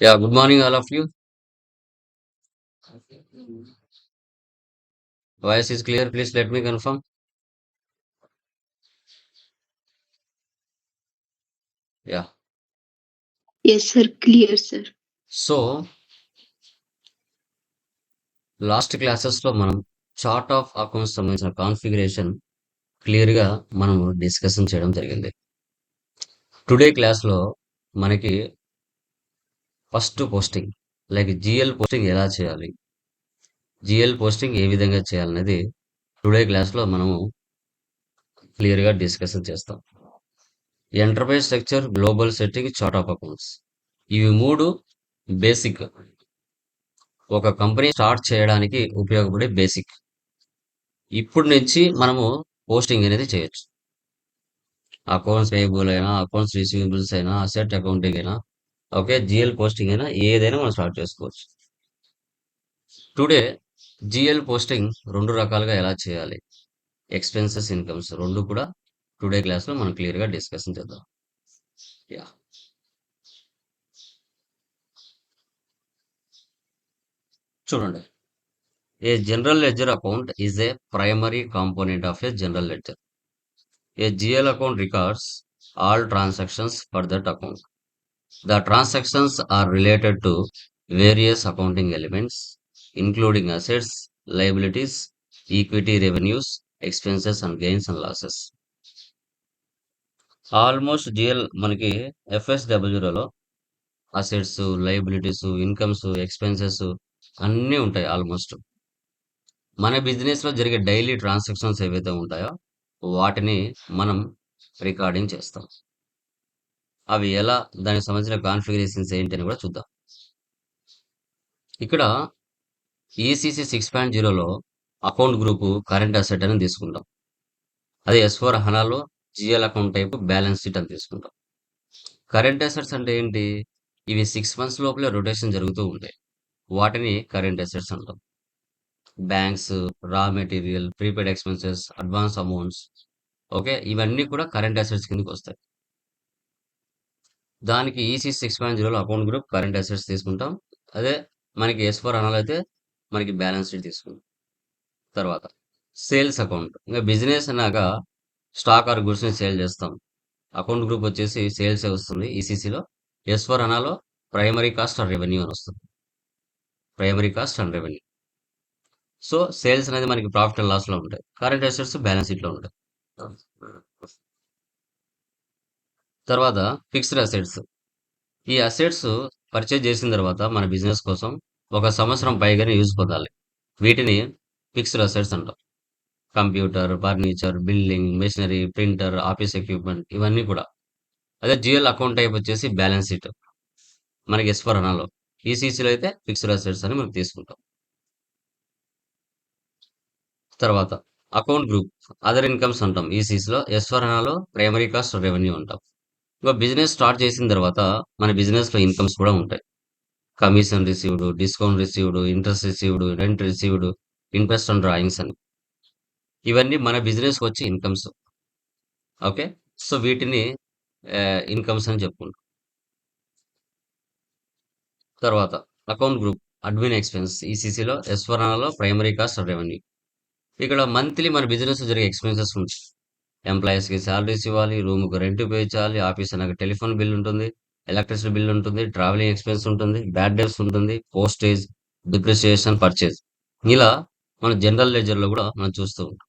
Yeah good morning all of you voice is clear please let me confirm yeah so last క్లాసెస్లో మనం chart of accounts సంబంధించిన configuration క్లియర్గా మనం discussion చేయడం జరిగింది. టుడే క్లాస్లో మనకి first posting. Like GL posting ఎలా చేయాలి? జిఎల్ పోస్టింగ్ ఏ విధంగా చేయాలనేది టుడే క్లాస్లో మనము క్లియర్గా డిస్కషన్ చేస్తాం. Enterprise structure global setting chart of accounts. ఇవి మూడు బేసిక్. ఒక కంపెనీ స్టార్ట్ చేయడానికి ఉపయోగపడే బేసిక్. ఇప్పుడు నుంచి మనము పోస్టింగ్ అనేది చేయొచ్చు. అకౌంట్స్ పేయబుల్ అయినా అకౌంట్స్ రిసీవబుల్స్ అయినా అసెట్ అకౌంటింగ్ అయినా ఓకే జిఎల్ పోస్టింగ్ అయినా ఏదైనా మనం స్టార్ట్ చేసుకోవచ్చు. టుడే జిఎల్ పోస్టింగ్ రెండు రకాలుగా ఎలా చేయాలి? ఎక్స్పెన్సెస్ ఇన్కమ్స్ రెండు కూడా టుడే క్లాస్లో మనం క్లియర్గా డిస్కషన్ చేద్దాం. యా చూడండి. A general ledger account is a primary component of a general ledger a GL account records all transactions for that account the transactions are related to various accounting elements including assets liabilities, equity revenues expenses and gains and losses almost GL మనకి FS డబ్ల్యూలో assets liabilities incomes expenses అన్నీ ఉంటాయి almost మన బిజినెస్లో జరిగే daily transactions ఏవైతే ఉంటాయో వాటిని మనం రికార్డింగ్ చేస్తాం అవి ఎలా దానికి సంబంధించిన కాన్ఫిగరేషన్స్ ఏంటి అని కూడా చూద్దాం. ఇక్కడ ఈసీసీ సిక్స్ పాయింట్ జీరోలో అకౌంట్ గ్రూపు కరెంట్ అసెట్ అని తీసుకుంటాం. అదే S four హనాలో GL account type balance sheet అని తీసుకుంటాం. కరెంట్ అసెట్స్ అంటే ఏంటి? ఇవి సిక్స్ మంత్స్ లోపలే రొటేషన్ జరుగుతూ ఉంటాయి. వాటిని కరెంట్ అసెట్స్ అంటాం. Banks raw material prepaid expenses advance amounts okay ఇవన్నీ కూడా కరెంట్ అసెట్స్ కిందకి వస్తాయి. దానికి ఈసీ సిక్స్ పాయింట్ జీరోలో అకౌంట్ గ్రూప్ కరెంట్ అసెట్స్ తీసుకుంటాం. అదే మనకి ఎస్ ఫోర్ అనాలి అయితే మనకి బ్యాలెన్స్ షీట్ తీసుకుంటాం. తర్వాత సేల్స్ అకౌంట్ ఇంకా బిజినెస్ అన్నాక స్టాక్ ఆర్ గుడ్స్ని సేల్ చేస్తాం. అకౌంట్ గ్రూప్ వచ్చేసి సేల్స్ వస్తుంది ఈసీసీలో ఎస్ ఫోర్ అనాలో ప్రైమరీ కాస్ట్ అండ్ రెవెన్యూ అని వస్తుంది. Primary cost and revenue so sales అనేది మనకి ప్రాఫిట్ అండ్ లాస్లో ఉంటాయి. కరెంట్ అసెట్స్ బ్యాలెన్స్ షీట్లో ఉంటాయి. తర్వాత ఫిక్స్డ్ అసెట్స్ ఈ అసెట్స్ పర్చేజ్ చేసిన తర్వాత మన బిజినెస్ కోసం ఒక సంవత్సరం పైగానే యూజ్ పొందాలి. వీటిని ఫిక్స్డ్ అసెట్స్ అంటాం. Computer furniture building machinery printer office equipment ఇవన్నీ కూడా. అదే జిఎల్ అకౌంట్ టైప్ వచ్చేసి బ్యాలెన్స్ షీట్ మనకి ఎస్ఫర్ అనాలో. ఈసీసీలో అయితే ఫిక్స్డ్ అసెట్స్ అని మనం తీసుకుంటాం. తర్వాత అకౌంట్ గ్రూప్ అదర్ ఇన్కమ్స్ అంటాం. ఈసీసీలో ఎస్ఫర్ అనాలో ప్రైమరీ కాస్ట్ రెవెన్యూ అంటాం. ఇక బిజినెస్ స్టార్ట్ చేసిన తర్వాత మన బిజినెస్లో ఇన్కమ్స్ కూడా ఉంటాయి. Commission received discount received interest received rent received interest and drawings అని. ఇవన్నీ మన బిజినెస్కి వచ్చే ఇన్కమ్స్. ఓకే? సో వీటిని ఇన్కమ్స్ అని చెప్పుకుంటాం. తర్వాత అకౌంట్ గ్రూప్ అడ్మిన్ ఎక్స్పెన్స్ ఈసీసీలో ఎస్వరానాలో ప్రైమరీ కాస్ట్ రెవెన్యూ. ఇక్కడ మంత్లీ మన బిజినెస్ జరిగే ఎక్స్పెన్సెస్ ఉంటాయి. ఎంప్లాయీస్కి శాలరీస్ ఇవ్వాలి రూమ్కి రెంట్ పే చేయాలి ఆఫీస్ నాకు టెలిఫోన్ బిల్ ఉంటుంది ఎలక్ట్రిసిటీ బిల్ ఉంటుంది ట్రావెలింగ్ ఎక్స్పెన్స్ ఉంటుంది బ్యాడ్ డేస్ ఉంటుంది పోస్టేజ్ డిప్రిసియేషన్ పర్చేజ్ ఇలా మన జనరల్ లెజర్లో కూడా మనం చూస్తూ ఉంటాం.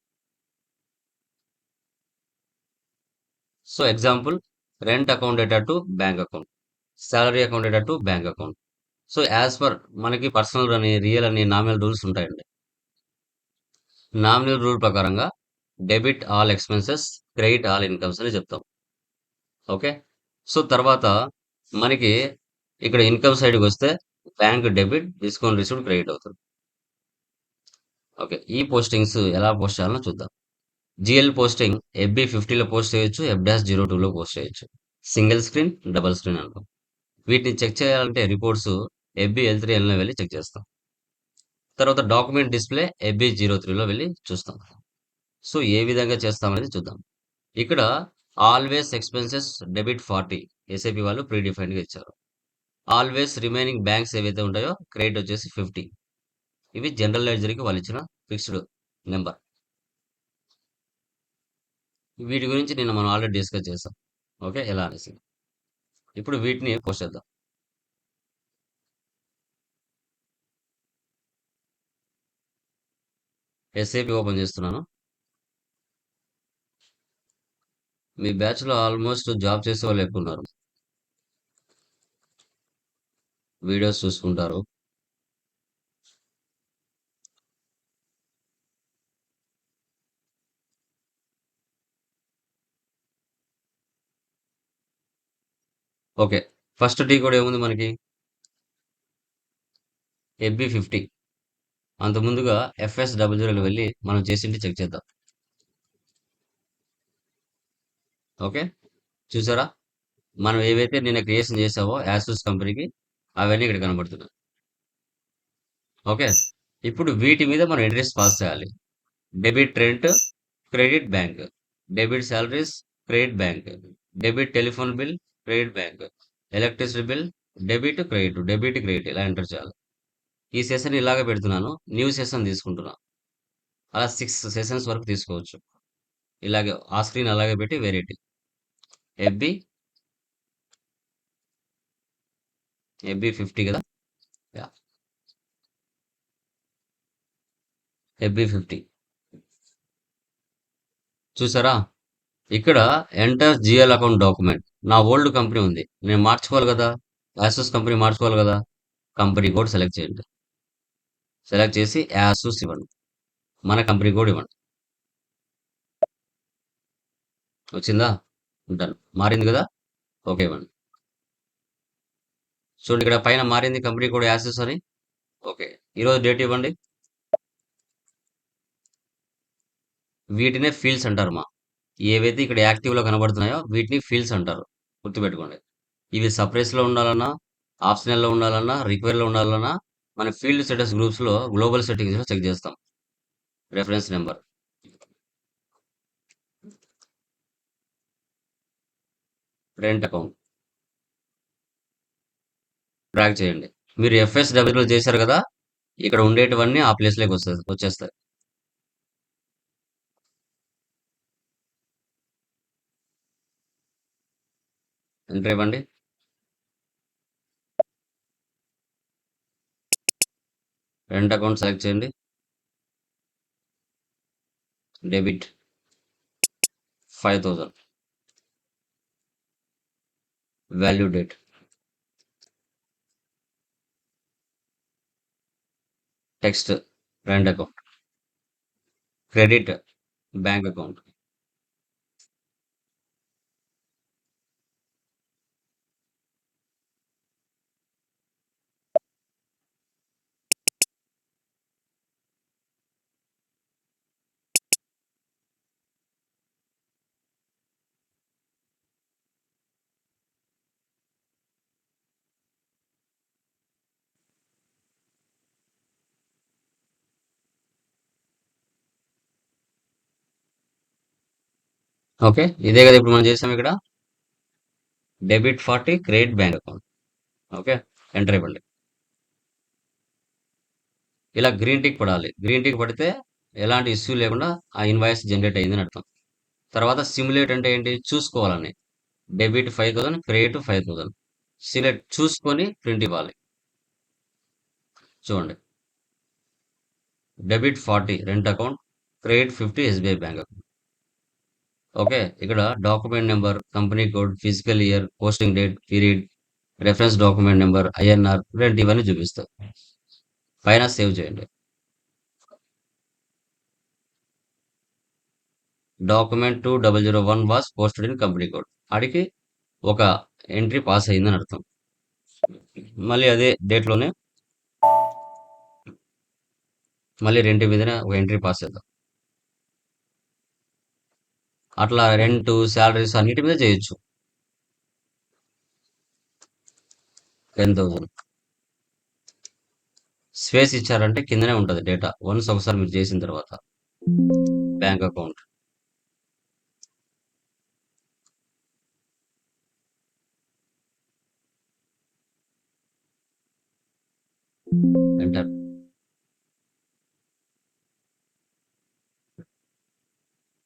So example rent account to bank account salary account to bank account so as per మనకి పర్సనల్ అని రియల్ అని నామినల్ రూల్స్ ఉంటాయండి. నామినల్ రూల్ ప్రకారంగా debit all expenses credit all incomes అని చెప్తాం. ఓకే? సో తర్వాత మనకి ఇక్కడ ఇన్కమ్ సైడ్కి వస్తే bank debit discount received credit అవుతుంది. ఓకే? ఈ పోస్టింగ్స్ ఎలా పోస్ట్ చేయాలో చూద్దాం. జిఎల్ పోస్టింగ్ ఎఫ్బి ఫిఫ్టీలో పోస్ట్ చేయొచ్చు ఎఫ్ డాష్ జీరో టూలో పోస్ట్ చేయొచ్చు. సింగిల్ స్క్రీన్ డబల్ స్క్రీన్ అంటాం వీటిని చెక్ చేయాలంటే రిపోర్ట్స్ ఎఫ్బి ఎల్ త్రీ ఎల్లో వెళ్ళి చెక్ చేస్తాం. తర్వాత డాక్యుమెంట్ డిస్ప్లే ఎఫ్బి జీరో త్రీలో వెళ్ళి చూస్తాం. సో ఏ విధంగా చేస్తామనేది చూద్దాం. ఇక్కడ always expenses debit forty SIP వాళ్ళు ప్రీ డిఫైన్డ్గా ఇచ్చారు. ఆల్వేస్ రిమైనింగ్ బ్యాంక్స్ ఏవైతే ఉంటాయో క్రెడిట్ వచ్చేసి ఫిఫ్టీ ఇవి జనరల్ లెడ్జర్కి వాళ్ళు ఇచ్చిన ఫిక్స్డ్ నెంబర్ వీటి గురించి నిన్న మనం ఆల్రెడీ డిస్కస్ చేసాం. ఓకే ఎలా అనేసి. ఇప్పుడు వీటిని పోస్ట్ చేద్దాం. ఎస్ఏపి ఓపెన్ చేస్తున్నాను. మీ బ్యాచ్లో ఆల్మోస్ట్ జాబ్ చేసే వాళ్ళు ఎక్కువ ఉన్నారు. వీడియోస్ చూసుకుంటారు. ఓకే ఫస్ట్ టీ కూడా ఏముంది మనకి? FB fifty. అంత ముందుగా ఎఫ్ఎస్ డబుల్ జీరోకి వెళ్ళి మనం చేసింటి చెక్ చేద్దాం. ఓకే? చూసారా? మనం ఏవైతే నిన్న క్రియేషన్ చేసావో యాసూస్ కంపెనీకి అవన్నీ ఇక్కడ కనబడుతున్నాయి. ఓకే? ఇప్పుడు వీటి మీద మనం ఇంట్రెస్ట్ పాస్ చేయాలి. Debit rent credit bank. Debit salaries credit bank. Debit telephone bill credit bank. Electricity bill debit credit. Debit credit. ఇలా ఎంటర్ చేయాలి. ఈ సెషన్ ఇలాగ పెడుతున్నాను. న్యూ సెషన్ తీసుకుంటున్నాను అలా సిక్స్ సెషన్స్ వరకు తీసుకోవచ్చు. ఇలాగే ఆ స్క్రీన్ అలాగే పెట్టి వెరైటీ. ఎఫ్బి? ఎఫ్బి ఫిఫ్టీ కదా? FB fifty. చూసారా? ఇక్కడ ఎంటర్ జిఎల్ అకౌంట్ డాక్యుమెంట్. నా ఓల్డ్ కంపెనీ ఉంది. నేను మార్చుకోవాలి కదా? యాసెస్ కంపెనీ మార్చుకోవాలి కదా? కంపెనీ కోడ్ సెలెక్ట్ చేయండి. సెలెక్ట్ చేసి యాసోస్ ఇవ్వండి. మన కంపెనీ కోడ్ ఇవ్వండి. వచ్చిందా? ఉంటాను. మారింది కదా? ఓకే ఇవ్వండి చూడండి ఇక్కడ పైన మారింది కంపెనీ కూడా యాసూస్ అని ఓకే ఈరోజు డేట్ ఇవ్వండి. వీటినే ఫీల్డ్స్ అంటారు మా. ఏవైతే ఇక్కడ యాక్టివ్లో కనబడుతున్నాయో వీటిని ఫీల్డ్స్ అంటారు. గుర్తుపెట్టుకోండి. ఇవి సపరేట్స్లో ఉండాలన్నా ఆప్షనల్లో ఉండాలన్నా రిక్వైర్లో ఉండాలన్నా మన ఫీల్డ్ స్టేటస్ గ్రూప్స్లో గ్లోబల్ సెట్టింగ్స్లో చెక్ చేస్తాం. Reference number. Rent account. Track చేయండి. మీరు ఎఫ్ఎస్ డబ్ల్యూలో చేశారు కదా ఇక్కడ ఉండేటివన్నీ ఆ ప్లేస్లోకి వస్తుంది వచ్చేస్తాయి. ఎంటర్ ఇవ్వండి. రెంట్ అకౌంట్ సెలెక్ట్ చేయండి. Debit. Five thousand valued it. Text rent account, credit bank account. Okay. ఇదే కదా ఇప్పుడు మనం చేసాం ఇక్కడ. Debit forty credit bank account. Okay. Enter ఇవ్వండి ఇలా గ్రీన్ టిక్ పడాలి. గ్రీన్ టిక్ పడితే ఎలాంటి ఇష్యూ లేకుండా ఆ ఇన్వాయిస్ జనరేట్ అయ్యిందని అర్థం. తర్వాత సిమ్యులేట్ అంటే ఏంటి? చూసుకోవాలని. Debit five thousand credit five thousand. Select చూసుకొని ప్రింట్ ఇవ్వాలి. చూడండి. Debit forty rent account. Credit fifty SBI bank account. Okay ఇక్కడ document number company code physical year posting date period reference document number INR ఇలాంటి ఇవన్నీ చూపిస్తాయి పైన save చేయండి. Document two double zero one was posted in company code అడిగి ఒక entry pass అయిందని అర్థం. మళ్ళీ అదే డేట్లోనే మళ్ళీ రెంటి మీదనే ఒక ఎంట్రీ పాస్ చేద్దాం. అట్లా రెంట్ శాలరీస్ అన్నిటి మీద చేయొచ్చు. టెన్ థౌజండ్ స్పేస్ ఇచ్చారంటే కిందనే ఉంటుంది డేటా. వన్స్ ఒకసారి మీరు చేసిన తర్వాత. Bank account. Enter.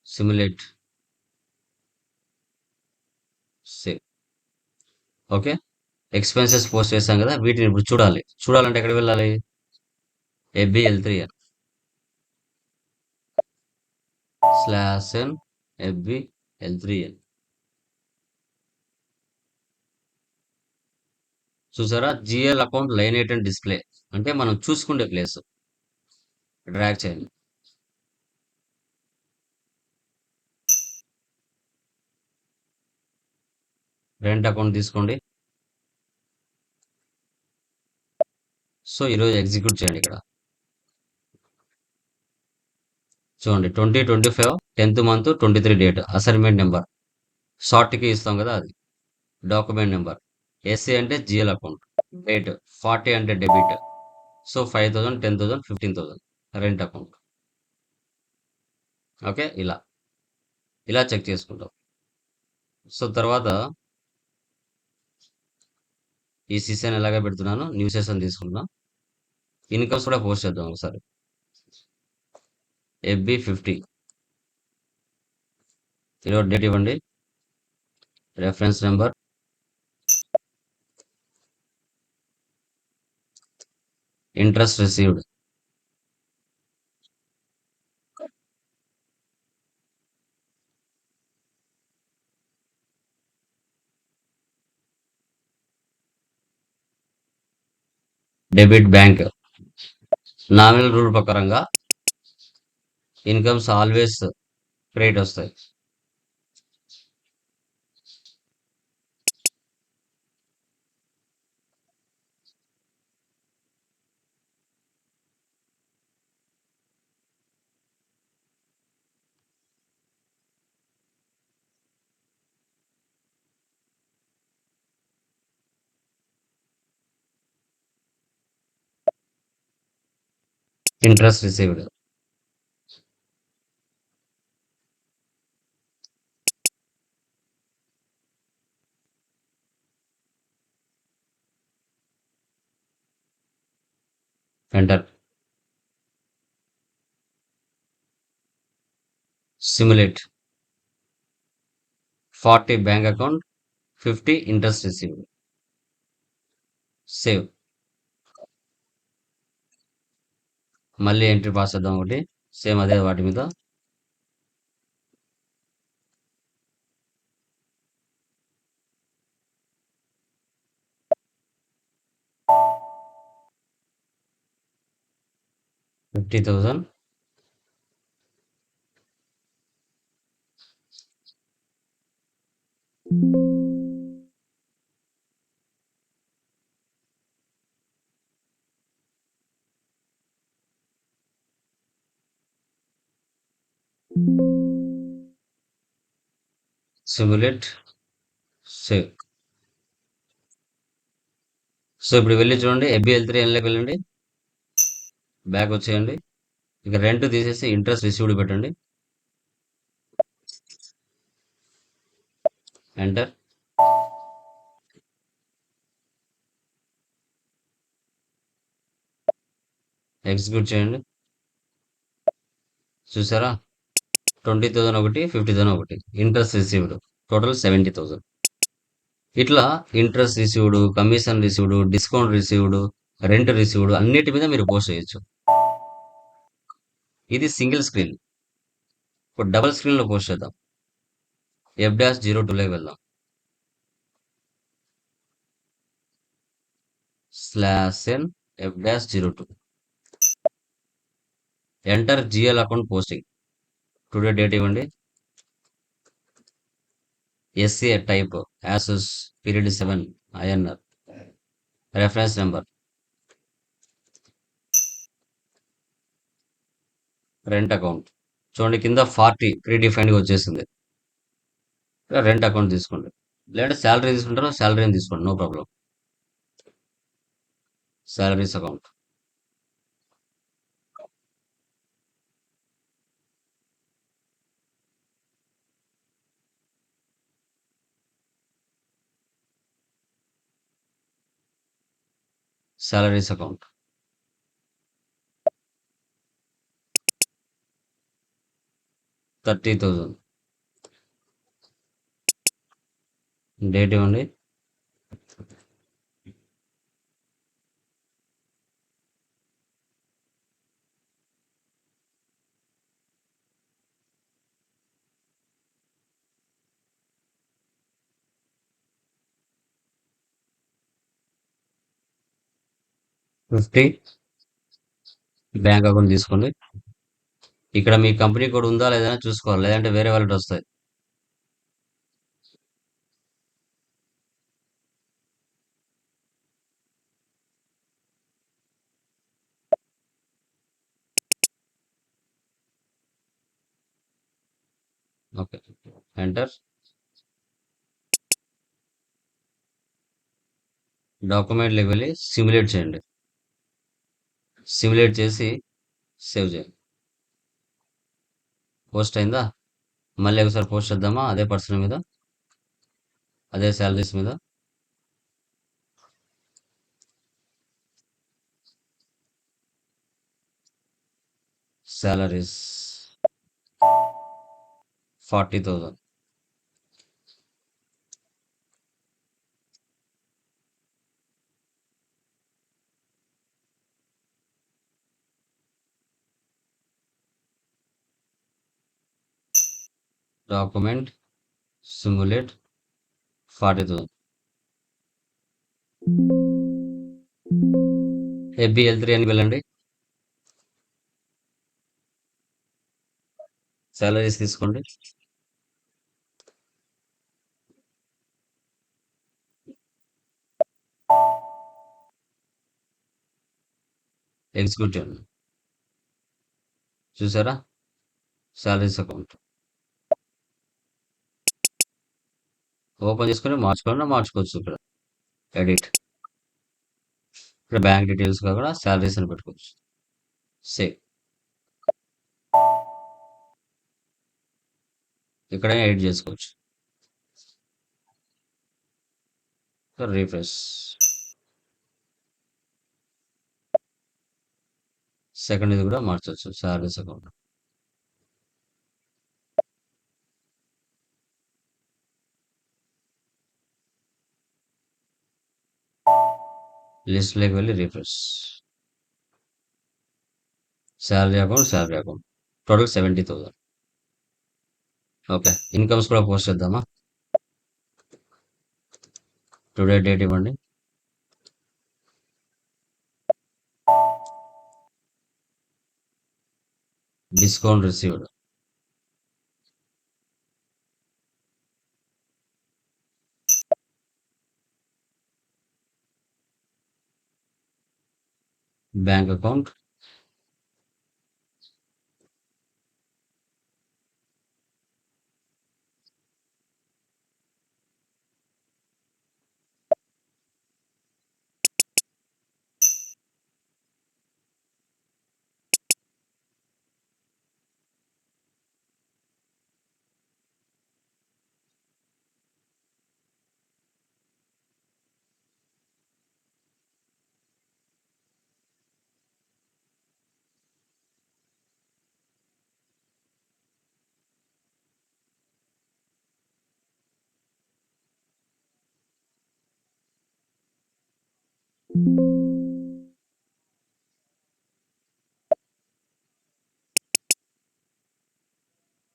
Simulate save okay? Expenses post చేశాం కదా వీటిని ఇప్పుడు చూడాలి. చూడాలంటే ఎక్కడ వెళ్ళాలి? FB three slash N FB three N. చూసారా? GL account line eight and display. అంటే మనం చూసుకునే ప్లేస్. డ్రాక్ చేయండి. రెంట్ అకౌంట్ తీసుకోండి. సో ఈరోజు ఎగ్జిక్యూట్ చేయండి ఇక్కడ. చూడండి twenty twenty five tenth month twenty three date assignment number. షార్ట్కి ఇస్తాం కదా అది. Document number. ఎస్సీ అంటే జిఎల్ అకౌంట్. డేట్ ఫార్టీ అంటే debit. So five thousand ten thousand fifteen thousand rent account. Okay ఇలా. ఇలా చెక్ చేసుకుంటాం. సో తర్వాత ఈ సీసన్ ఎలాగ పెడుతున్నాను న్యూ సెషన్ తీసుకుందాం. ఇన్కమ్స్ కూడా పోస్ట్ చేద్దాం ఒకసారి. FB fifty. ఈరోజు డేట్ ఇవ్వండి. Reference number. Interest received. Debit bank. Nominal rule ప్రకారంగా ఇన్కమ్స్ ఆల్వేస్ క్రెడిట్ వస్తాయి. Interest received enter simulate forty bank account fifty interest received save మళ్ళీ ఎంట్రీ పాస్ చేద్దాం ఒకటి. సేమ్ అదే వాటి మీద. Fifty thousand simulate save so ఇప్పుడు వెళ్ళి చూడండి ఎబిఎల్ త్రీ ఎన్లోకి వెళ్ళండి. బ్యాక్ వచ్చేయండి. ఇక రెంట్ తీసేసి ఇంట్రెస్ట్ రిసీవ్డ్ పెట్టండి. ఎంటర్ ఎగ్జిక్యూట్ చేయండి. చూసారా? ట్వంటీ థౌసండ్ ఒకటి ఫిఫ్టీ థౌసండ్ ఒకటి. Interest received. Total seventy thousand. ఇట్లా interest received commission received discount received rent received అన్నిటి మీద మీరు పోస్ట్ చేయొచ్చు. ఇది సింగిల్ స్క్రీన్. ఇప్పుడు డబుల్ స్క్రీన్లో పోస్ట్ చేద్దాం. ఎఫ్ డాష్ జీరో టూలోకి వెళ్దాం. Slash N F dash zero two enter GL account posting today date ఇవ్వండి? SC type as is period seven INR reference number rent account చూడండి కింద ఫార్టీ ప్రీ డిఫైన్డ్గా వచ్చేసింది. Rent account తీసుకోండి. లేదంటే salary తీసుకుంటారో? శాలరీని తీసుకోండి no problem salaries account salaries account thirty thousand date ఇవ్వండి. ఫిఫ్టీ బ్యాంక్ అకౌంట్ తీసుకోండి ఇక్కడ మీ కంపెనీ కూడా ఉందా లేదా చూసుకోవాలి. లేదంటే వేరే వాళ్ళకి వస్తాయి. ఓకే. ఎంటర్. డాక్యుమెంట్లకు వెళ్ళి సిమ్యులేట్ చేయండి. సిమ్యులేట్ చేసి సేవ్ చేయండి పోస్ట్ అయిందా? మళ్ళీ ఒకసారి పోస్ట్ చేద్దామా? అదే పర్సన్ మీద? అదే శాలరీస్ మీద? Salaries forty thousand document simulate forty thousand FBL three అని వెళ్ళండి. సాలరీస్ తీసుకోండి. ఎగ్జిక్యూటివ్ చూసారా? సాలరీస్ అకౌంట్ ఓపెన్ చేసుకొని మార్చుకోవాలన్నా మార్చుకోవచ్చు ఇక్కడ. ఎడిట్ ఇక్కడ బ్యాంక్ డీటెయిల్స్ కాకుండా శాలరీస్ అని పెట్టుకోవచ్చు. సేవ్ ఇక్కడ ఎడిట్ చేసుకోవచ్చు. రీఫ్రెష్. సెకండ్ ఇది కూడా మార్చవచ్చు శాలరీస్ అకౌంట్. లిస్ట్లోకి వెళ్ళి refresh salary account salary account total seventy thousand okay incomes కూడా పోస్ట్ చేద్దామా టుడే డేట్ ఇవ్వండి discount received bank account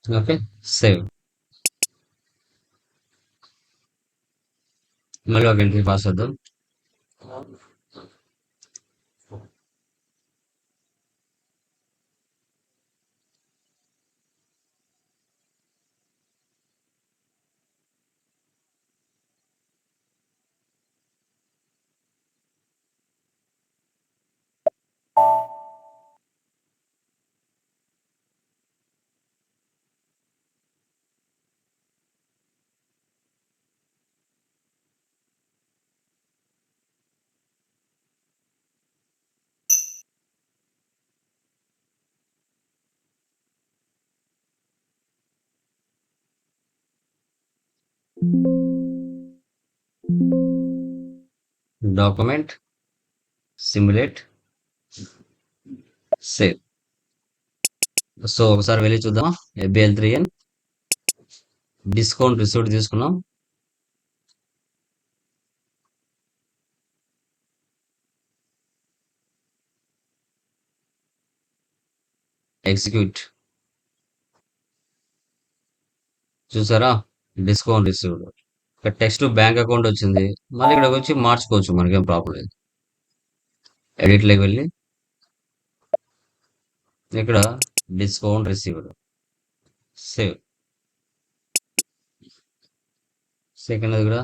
okay save మళ్ళీ ఒక ఎంట్రీ పాస్ చేద్దాం డాక్యుమెంట్ సిమ్యులేట్ సేవ్ సో ఒకసారి వెళ్ళి చూద్దాం ABL three N discount received తీసుకున్నాం. ఎగ్జిక్యూట్ చూసారా? డిస్కౌంట్ రిసీవ్డ్ ఇక్కడ టెక్స్ట్ బ్యాంక్ అకౌంట్ వచ్చింది. మళ్ళీ ఇక్కడికి వచ్చి మార్చుకోవచ్చు మనకేం ప్రాబ్లం లేదు. ఎడిట్లోకి వెళ్ళి ఇక్కడ డిస్కౌంట్ రిసీవ్డ్. సేవ్ సెకండ్ అది కూడా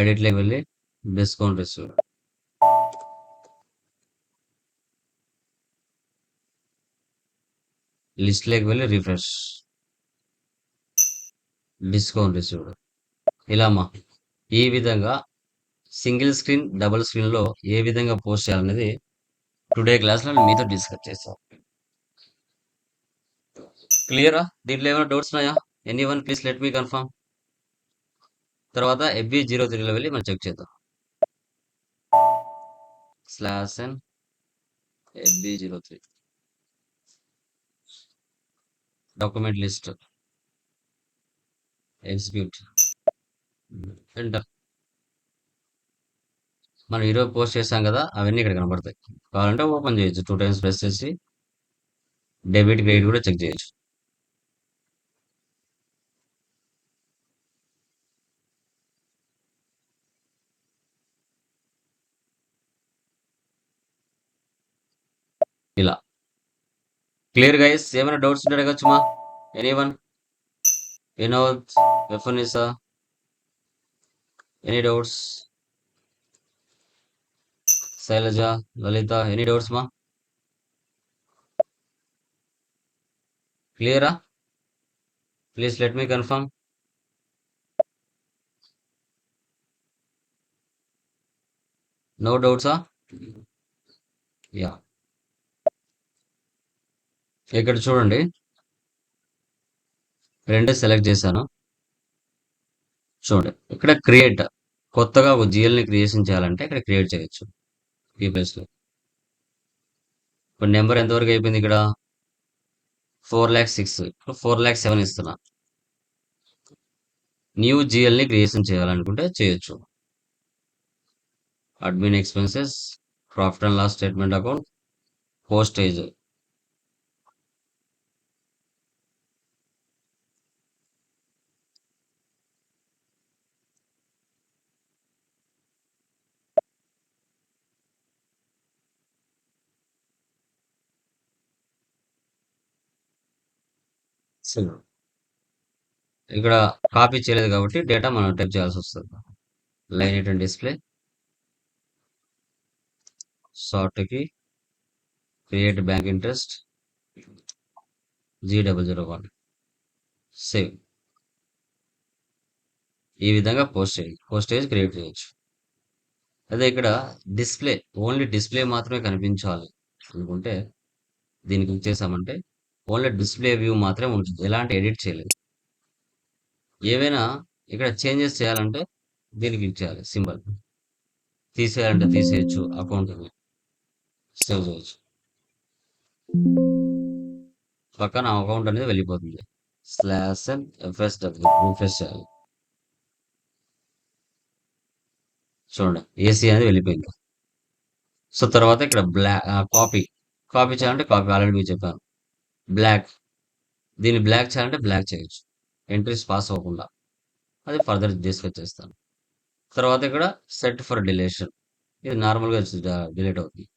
ఎడిట్లోకి వెళ్ళి డిస్కౌంట్ రిసీవ్డ్. లిస్ట్లోకి వెళ్ళి రిఫ్రెష్ డిస్కౌంట్ చూడు. ఇలా అమ్మా ఈ విధంగా సింగిల్ స్క్రీన్ డబుల్ స్క్రీన్లో ఏ విధంగా పోస్ట్ చేయాలనేది టుడే క్లాస్లో మీతో డిస్కస్ చేస్తాం. క్లియరా? దీంట్లో ఏమైనా డౌట్స్ ఉన్నాయా? Any one please let me confirm తర్వాత ఎఫ్బి జీరో త్రీలో వెళ్ళి మనం చెక్ చేద్దాం. Slash and FB zero three. Document list execute enter మనం ఈరోజు పోస్ట్ చేసాం కదా అవన్నీ ఇక్కడ కనబడతాయి. కావాలంటే ఓపెన్ చేయొచ్చు. టూ టైమ్స్ ప్రెస్ చేసి డెబిట్ క్రెడిట్ కూడా చెక్ చేయొచ్చు. ఇలా. క్లియర్ గైస్ ఏమైనా డౌట్స్ ఉంటే అడగచ్చు మా ఎనీ వన్ ఎనో వెఫనిసా any doubts Shailaja Lalitha any doubts మా క్లియరా please let me confirm no డౌట్సా yeah ఇక్కడ చూడండి. రెండే సెలెక్ట్ చేశాను. చూడండి. ఇక్కడ క్రియేట్ కొత్తగా ఒక జిఎల్ని క్రియేషన్ చేయాలంటే ఇక్కడ క్రియేట్ చేయొచ్చు. ఈ ప్లేస్లో ఇప్పుడు నెంబర్ ఎంతవరకు అయిపోయింది ఇక్కడ? ఫోర్ ల్యాక్ సిక్స్ ఇప్పుడు ఫోర్ ల్యాక్ సెవెన్ ఇస్తున్నా. న్యూ జిఎల్ని క్రియేషన్ చేయాలనుకుంటే చేయొచ్చు. Admin expenses profit and loss statement account postage ఇక్కడ కాపీ చేయలేదు కాబట్టి డేటా మనం టైప్ చేయాల్సి వస్తుంది. Line eight and display షార్ట్కి create bank interest G double zero one save ఈ విధంగా పోస్ట్ చేయాలి పోస్టేజ్ క్రియేట్ చేయొచ్చు. అదే ఇక్కడ డిస్ప్లే ఓన్లీ డిస్ప్లే మాత్రమే కనిపించాలి అనుకుంటే దీనికి క్లిక్ చేసామంటే ఓన్లీ డిస్ప్లే వ్యూ మాత్రమే ఉంటుంది. ఎలాంటి ఎడిట్ చేయలేదు. ఏవైనా ఇక్కడ చేంజెస్ చేయాలంటే దీనికి క్లిక్ చేయాలి. సింబల్. తీసేయాలంటే తీసేయచ్చు. అకౌంట్ సేవ్ చేయొచ్చు. పక్కన అకౌంట్ అనేది వెళ్ళిపోతుంది. Slash and FSW. రిఫ్రెష్ చేయాలి. చూడండి. ఏసీ అనేది వెళ్ళిపోయింది. సో తర్వాత ఇక్కడ బ్లాక్ కాపీ. కాపీ చేయాలంటే కాపీ. ఆల్రెడీ మీకు చెప్పాను. బ్లాక్. దీన్ని బ్లాక్ చేయాలంటే బ్లాక్ చేయొచ్చు. ఎంట్రీస్ పాస్ అవ్వకుండా. అది ఫర్దర్ డిస్కస్ చేస్తాను. తర్వాత ఇక్కడ సెట్ ఫర్ డిలేషన్. ఇది నార్మల్గా డిలీట్ అవుతుంది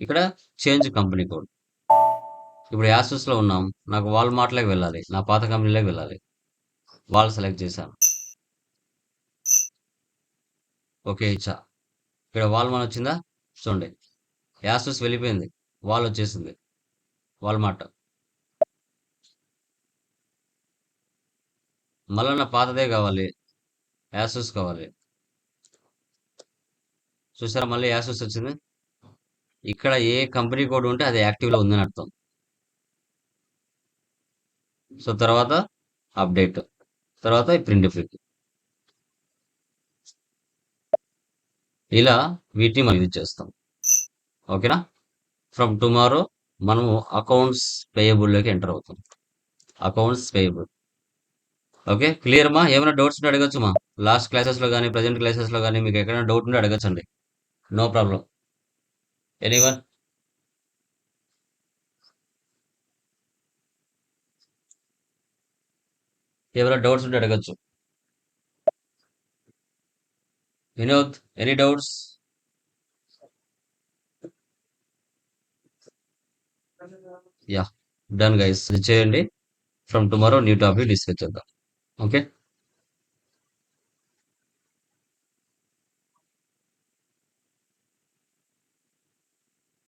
ఇక్కడ చేంజ్ కంపెనీ కోడ్. ఇప్పుడు యాసెస్లో ఉన్నాం. నాకు వాల్ మార్ట్లోకి వెళ్ళాలి. నా పాత కంపెనీలోకి వెళ్ళాలి. వాల్ సెలెక్ట్ చేశాను. ఓకే ఇచ్చా. ఇక్కడ వాల్ మన వచ్చిందా చూడండి. యాసెస్ వెళ్ళిపోయింది. వాల్ వచ్చేసింది. వాల్ మార్ట్ మళ్ళీ నా పాతదే కావాలి. యాసూస్ కావాలి. చూసారా మళ్ళీ యాసూస్ వచ్చింది? ఇక్కడ ఏ కంపెనీ కోడ్ ఉంటే అది యాక్టివ్లో ఉందని అర్థం. సో తర్వాత అప్డేట్. తర్వాత ప్రింట్ ఫ్లిక్ ఇలా వీటిని మనం యూజ్ చేస్తాం. ఓకేనా? ఫ్రమ్ టుమారో మనము అకౌంట్స్ పేయబుల్లోకి ఎంటర్ అవుతాం. Accounts payable. ఓకే క్లియర్ మా? ఏమైనా డౌట్స్ ఉంటే అడగచ్చు మా. లాస్ట్ క్లాసెస్లో కానీ ప్రజెంట్ క్లాసెస్లో కానీ మీకు ఎక్కడైనా డౌట్ ఉంటే అడగచ్చండి. No problem. ఎనీవన్? ఏమైనా డౌట్స్ ఉంటే అడగచ్చు. Vinod any doubts? Yeah done guys. చేయండి. From tomorrow new topic discuss చేద్దాం. ఓకే